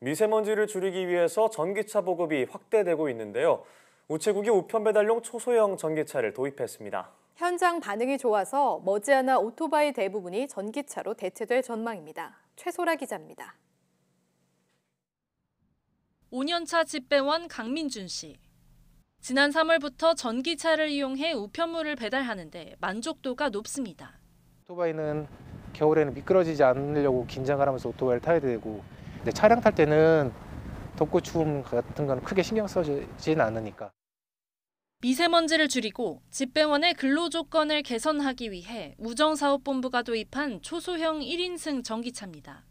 미세먼지를 줄이기 위해서 전기차 보급이 확대되고 있는데요. 우체국이 우편 배달용 초소형 전기차를 도입했습니다. 현장 반응이 좋아서 머지않아 오토바이 대부분이 전기차로 대체될 전망입니다. 최소라 기자입니다. 5년차 집배원 강민준 씨. 지난 3월부터 전기차를 이용해 우편물을 배달하는데 만족도가 높습니다. 오토바이는 겨울에는 미끄러지지 않으려고 긴장을 하면서 오토바이를 타야 되고 근데 차량 탈 때는 덥고 추움 같은 건 크게 신경 써지진 않으니까 미세먼지를 줄이고 집배원의 근로 조건을 개선하기 위해 우정사업본부가 도입한 초소형 1인승 전기차입니다.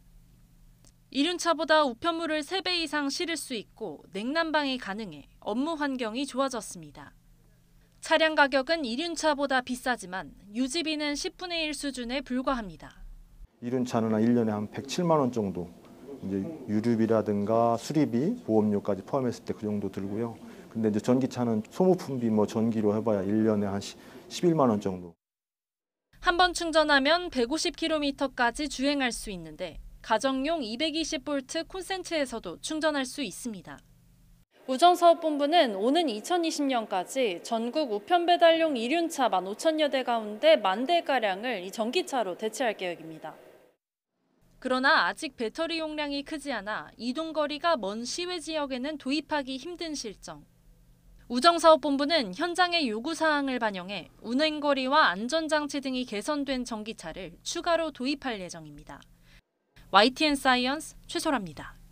이륜차보다 우편물을 3배 이상 실을 수 있고 냉난방이 가능해 업무 환경이 좋아졌습니다. 차량 가격은 이륜차보다 비싸지만 유지비는 10분의 1 수준에 불과합니다. 이륜차는 한 1년에 한 107만 원 정도 이제 유류비라든가 수리비, 보험료까지 포함했을 때 그 정도 들고요. 근데 이제 전기차는 소모품비 뭐 전기로 해봐야 1년에 한 11만 원 정도. 한 번 충전하면 150km까지 주행할 수 있는데 가정용 220V 콘센트에서도 충전할 수 있습니다. 우정사업본부는 오는 2020년까지 전국 우편 배달용 이륜차 15,000여 대 가운데 만 대가량을 이 전기차로 대체할 계획입니다. 그러나 아직 배터리 용량이 크지 않아 이동 거리가 먼 시외 지역에는 도입하기 힘든 실정. 우정사업본부는 현장의 요구사항을 반영해 운행거리와 안전장치 등이 개선된 전기차를 추가로 도입할 예정입니다. YTN 사이언스 최소라입니다.